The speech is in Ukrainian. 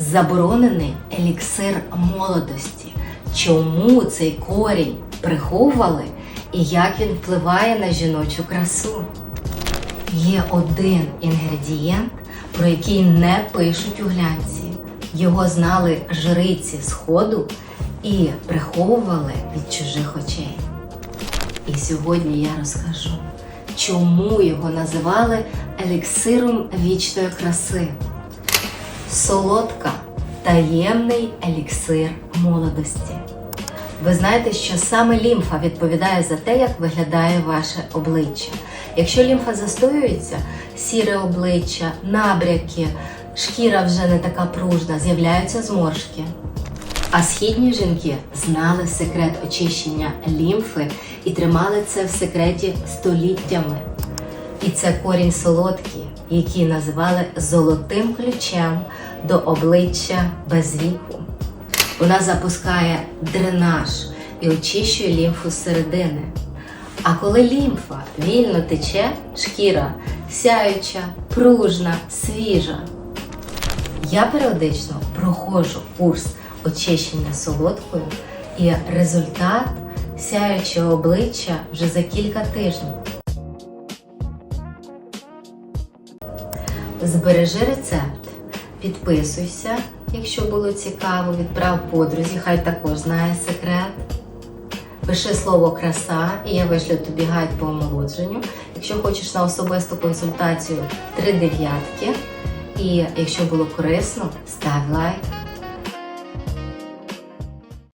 заборонений еліксир молодості. Чому цей корінь приховували і як він впливає на жіночу красу? Є один інгредієнт, про який не пишуть у глянці. Його знали жриці сходу і приховували від чужих очей. І сьогодні я розкажу, чому його називали еліксиром вічної краси. Солодка таємний еліксир молодості. Ви знаєте, що саме лімфа відповідає за те, як виглядає ваше обличчя. Якщо лімфа застоюється, сіре обличчя, набряки, шкіра вже не така пружна, з'являються зморшки. А східні жінки знали секрет очищення лімфи і тримали це в секреті століттями. І це корінь солодкий, який називали золотим ключем до обличчя без віку. Вона запускає дренаж і очищує лімфу зсередини. А коли лімфа вільно тече, шкіра сяюча, пружна, свіжа. Я періодично проходжу курс очищення солодкою, і результат сяючого обличчя вже за кілька тижнів. Збережи рецепт, підписуйся, якщо було цікаво, відправ подрузі, хай також знає секрет. Пиши слово краса, і я вишлю тобі гайд по омолодженню. Якщо хочеш на особисту консультацію, три дев'ятки. І якщо було корисно, став лайк.